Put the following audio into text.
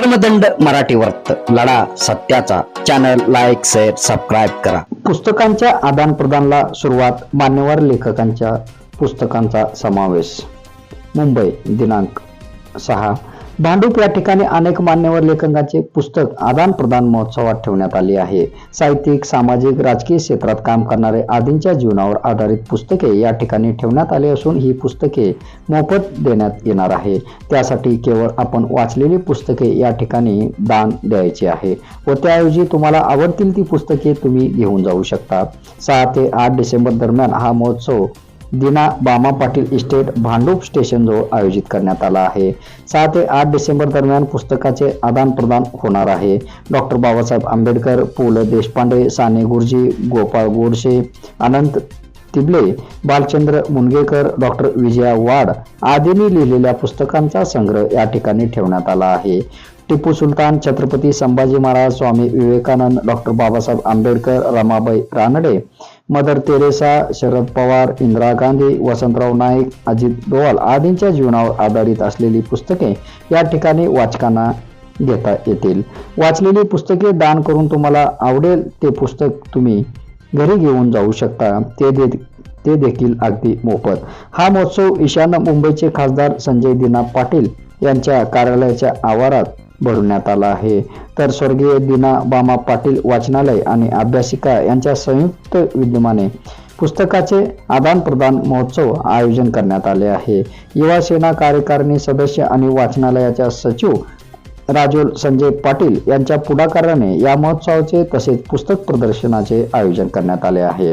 धर्मदंड मराठी वर्त लढा सत्याचा. चॅनल लाईक शेअर सबस्क्राईब करा. पुस्तकांच्या आदान प्रदानला सुरुवात मान्यवर लेखकांच्या पुस्तकांचा समावेश. मुंबई दिनांक सहा भांडूप या ठिकाणी अनेक मान्यवर लेखकांचे पुस्तक आदान प्रदान महोत्सवात ठेवण्यात आली आहे. साहित्यिक सामाजिक राजकीय क्षेत्रात काम करणारे आदींच्या जीवनावर आधारित पुस्तके या ठिकाणी ठेवण्यात आली असून ही पुस्तके मोफत देण्यात येणार आहे. त्यासाठी केवळ आपण वाचलेली पुस्तके या ठिकाणी दान द्यायचे आहे व त्याऐवजी तुम्हाला आवडतील ती पुस्तके तुम्ही घेऊन जाऊ शकता. सहा ते आठ डिसेंबर दरम्यान हा महोत्सव दिना बामा पाटील इस्टेट भांडूप स्टेशनजवळ आयोजित करण्यात आला आहे. सहा ते आठ डिसेंबर दरम्यान पुस्तकाचे आदान प्रदान होणार आहे. डॉक्टर बाबासाहेब आंबेडकर पु ल देशपांडे साने गुरुजी गोपाळ गोडसे अनंत तिबले बालचंद्र मुनगेकर डॉक्टर विजया वाड आदींनी लिहिलेल्या पुस्तकांचा संग्रह या ठिकाणी ठेवण्यात आला आहे. Tipu Sultan Chhatrapati Sambhaji Maharaj Swami Vivekananda doctor Babasaheb Ambedkar Ramabai Ranade Mother Teresa Sharad Pawar Indira Gandhi Vasantrao Naik Ajit Doval आदींच्या जीवनावर आधारित असलेली पुस्तके या ठिकाणी वाचकांना घेता येतील. वाचलेली पुस्तके दान करून तुम्हाला आवडेल ते पुस्तक तुम्ही घरी घेऊन जाऊ शकता. ते दे ते देखील अगदी मोफत. हा महोत्सव ईशान्य मुंबईचे खासदार संजय दिना पाटील यांच्या कार्यालयाच्या आवारात भरवण्यात आला आहे. तर स्वर्गीय दिना बामा पाटील वाचनालय आणि अभ्यासिका यांच्या संयुक्त विद्यमाने पुस्तकाचे आदान प्रदान महोत्सव आयोजन करण्यात आले आहे. युवा सेना कार्यकारिणी सदस्य आणि वाचनालयाच्या सचिव राजोल संजय पाटील यांच्या पुढाकाराने या महोत्सवाचे तसेच पुस्तक प्रदर्शनाचे आयोजन करण्यात आले आहे.